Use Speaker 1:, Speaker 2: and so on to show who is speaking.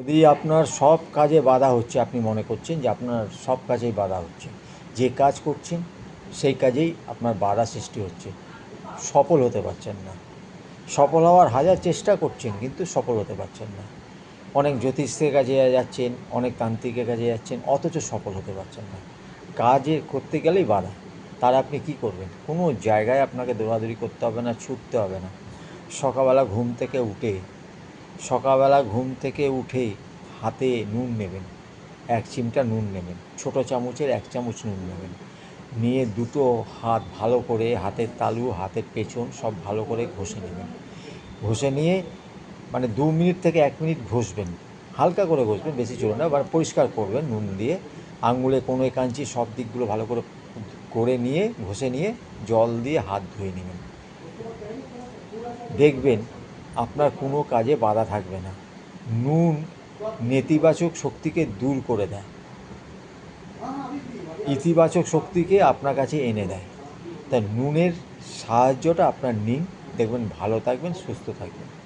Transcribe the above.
Speaker 1: যদি আপনার সব কাজে বাধা হচ্ছে, আপনি মনে করছেন যে আপনার সব কাজেই বাধা হচ্ছে, যে কাজ করছেন সেই কাজেই আপনার বাধা সৃষ্টি হচ্ছে, সফল হতে পারছেন না। সফল হওয়ার হাজার চেষ্টা করছেন, কিন্তু সফল হতে পারছেন না। অনেক জ্যোতিষের কাজে যাচ্ছেন, অনেক তান্ত্রিকের কাজে যাচ্ছেন, অথচ সফল হতে পারছেন না। কাজে করতে গেলেই বাধা। তার আপনি কি করবেন? কোনো জায়গায় আপনাকে দৌড়াদৌড়ি করতে হবে না, ছুটতে হবে না। সকালবেলা ঘুম থেকে উঠে সকালবেলা ঘুম থেকে উঠে হাতে নুন নেবেন, এক চিমটা নুন নেবেন, ছোট চামচের এক চামচ নুন নেবেন। নিয়ে দুটো হাত ভালো করে হাতের তালু, হাতের পেছন সব ভালো করে ঘষে নেবেন। ঘষে নিয়ে মানে দু মিনিট থেকে এক মিনিট ঘষবেন। হালকা করে ঘষবেন, বেশি চলে না, এবার পরিষ্কার করবেন নুন দিয়ে। আঙুলে কোনো কাঞ্চি সব দিকগুলো ভালো করে করে নিয়ে, ঘষে নিয়ে জল দিয়ে হাত ধুয়ে নেবেন। দেখবেন আপনার কোনো কাজে বাধা থাকবে না। নুন নেতিবাচক শক্তিকে দূর করে দেয়। ইতিবাচক শক্তিকে আপনার কাছে এনে দেয়। তাই নুনের সাহায্যটা আপনার নিন, দেখবেন ভালো থাকবেন, সুস্থ থাকবেন।